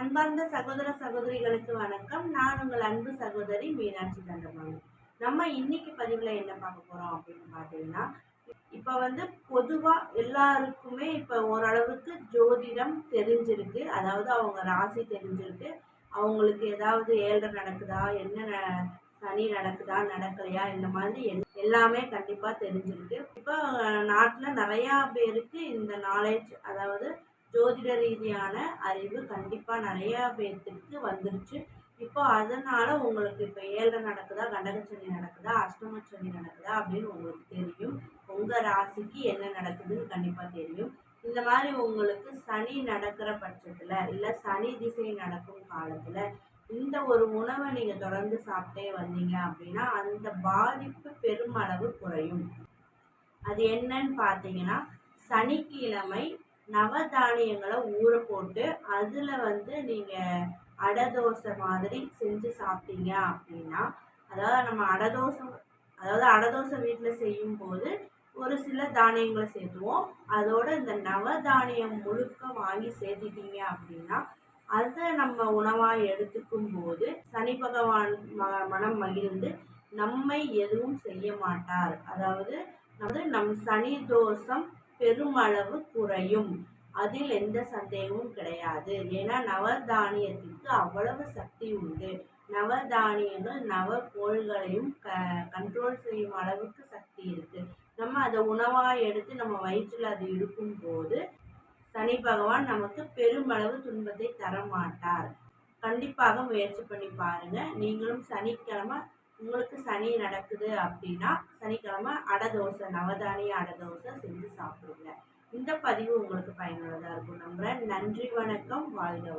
அன்பார்ந்த சகோதர சகோதரிகளுக்கு வணக்கம். நான் உங்கள் அன்பு சகோதரி மீனாட்சி தண்டபாணி நம்ம இன்னைக்கு பதிவில் என்ன பார்க்க போகிறோம் அப்படின்னு பார்த்தீங்கன்னா இப்போ வந்து பொதுவாக எல்லாருக்குமே இப்போ ஓரளவுக்கு ஜோதிடம் தெரிஞ்சிருக்கு. அதாவது அவங்க ராசி தெரிஞ்சிருக்கு. அவங்களுக்கு ஏதாவது ஏழரை நடக்குதா? என்ன சனி நடக்குதா? நடக்கலையா? இந்த மாதிரி எல்லாமே கண்டிப்பாக தெரிஞ்சிருக்கு. இப்போ நாட்டில் நிறையா பேருக்கு இந்த நாலேஜ் அதாவது ஜோதிட ரீதியான அறிவு கண்டிப்பாக நிறையா பேர்த்துக்கு வந்துருச்சு. இப்போ அதனால உங்களுக்கு இப்போ ஏழரை நடக்குதா கண்டகச்சனி நடக்குதா அஷ்டமச்சனி நடக்குதா அப்படின்னு உங்களுக்கு தெரியும். உங்கள் ராசிக்கு என்ன நடக்குதுன்னு கண்டிப்பாக தெரியும். இந்த மாதிரி உங்களுக்கு சனி நடக்கிற பட்சத்தில் இல்லை சனி திசை நடக்கும் காலத்தில் இந்த ஒரு உணவை நீங்கள் தொடர்ந்து சாப்பிட்டே வந்தீங்க அப்படின்னா அந்த பாதிப்பு பெருமளவு குறையும். அது என்னன்னு பார்த்தீங்கன்னா சனிக்கிழமை நவதானியங்களை ஊற போட்டு அதில் வந்து நீங்கள் அடதோசை மாதிரி செஞ்சு சாப்பிட்டீங்க அப்படின்னா அதாவது நம்ம அடதோசை அதாவது அடதோசை வீட்டில் செய்யும்போது ஒரு சில தானியங்களை சேர்த்துவோம். அதோட இந்த நவதானியம் முழுக்க வாங்கி சேர்த்துட்டீங்க அப்படின்னா அதை நம்ம உணவாக எடுத்துக்கும் போது சனி பகவான் ம- மனம் மகிழ்ந்து நம்மை எதுவும் செய்ய மாட்டார். அதாவது வந்து நம் சனி தோஷம் பெருமளவு குறையும். அதில் எந்த சந்தேகமும் கிடையாது. ஏன்னா நவதானியத்திற்கு அவ்வளவு சக்தி உண்டு. நவதானியங்கள் நவ கோள்களையும் க கண்ட்ரோல் செய்யும் அளவுக்கு சக்தி இருக்கு. நம்ம அதை உணவாக எடுத்து நம்ம வயிற்றில் அது இருக்கும்போது சனி பகவான் நமக்கு பெருமளவு துன்பத்தை தர மாட்டார் கண்டிப்பாக முயற்சி பண்ணி பாருங்க. நீங்களும் சனிக்கிழமை உங்களுக்கு சனி நடக்குது அப்படின்னா சனிக்கிழமை அடதோசை நவதானிய அடதோசை செஞ்சு சாப்பிடுங்க. இந்த பதிவு உங்களுக்கு பயனுள்ளதாக இருக்கும். நம்புகிறேன் நன்றி வணக்கம். வாழ்க